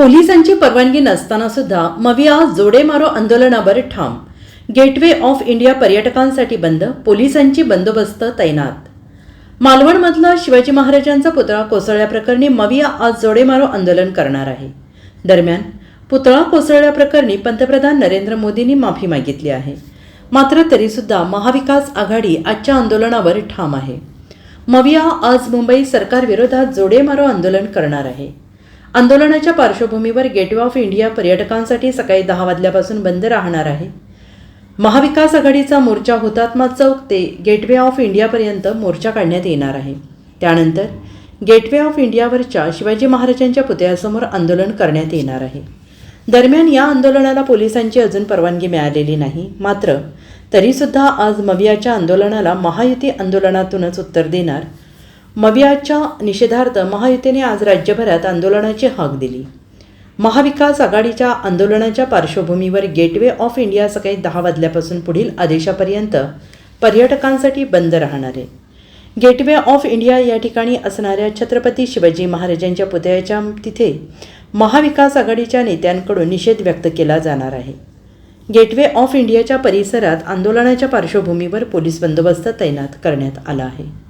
पोलिसांची परवानगी नसताना सुद्धा मविया जोडे मारो आंदोलनावर ठाम. गेटवे ऑफ इंडिया पर्यटकांसाठी बंद पोलिसांची बंदोबस्त तैनात. मालवणमधला शिवाजी महाराजांचा पुतळा कोसळल्याप्रकरणी मविया आज जोडेमारो आंदोलन करणार आहे. दरम्यान पुतळा कोसळल्याप्रकरणी पंतप्रधान नरेंद्र मोदींनी माफी मागितली आहे. मात्र तरीसुद्धा महाविकास आघाडी आजच्या आंदोलनावर ठाम आहे. मविया आज मुंबई सरकारविरोधात जोडेमारो आंदोलन करणार आहे. आंदोलनाच्या पार्श्वभूमीवर गेटवे ऑफ इंडिया पर्यटकांसाठी सकाळी दहा वाजल्यापासून बंद राहणार आहे. महाविकास आघाडीचा मोर्चा हुतात्मा चौक ते गेटवे ऑफ इंडियापर्यंत मोर्चा काढण्यात येणार आहे. त्यानंतर गेटवे ऑफ इंडियावरच्या शिवाजी महाराजांच्या पुतळ्यासमोर आंदोलन करण्यात येणार आहे. दरम्यान या आंदोलनाला पोलिसांची अजून परवानगी मिळालेली नाही. मात्र तरीसुद्धा आज मवियाच्या आंदोलनाला महायुती आंदोलनातूनच उत्तर देणार मवियाच्या निषेधार्थ महायुतीने आज राज्यभरात आंदोलनाची हाक दिली. महाविकास आघाडीच्या आंदोलनाच्या पार्श्वभूमीवर गेटवे ऑफ इंडिया सकाळी दहा वाजल्यापासून पुढील आदेशापर्यंत पर्यटकांसाठी बंद राहणार. आहे गेटवे ऑफ इंडिया या ठिकाणी असणाऱ्या छत्रपती शिवाजी महाराजांच्या पुतळ्याच्या तिथे महाविकास आघाडीच्या नेत्यांकडून निषेध व्यक्त केला जाणार आहे. गेटवे ऑफ इंडियाच्या परिसरात आंदोलनाच्या पार्श्वभूमीवर पोलीस बंदोबस्त तैनात करण्यात आला आहे.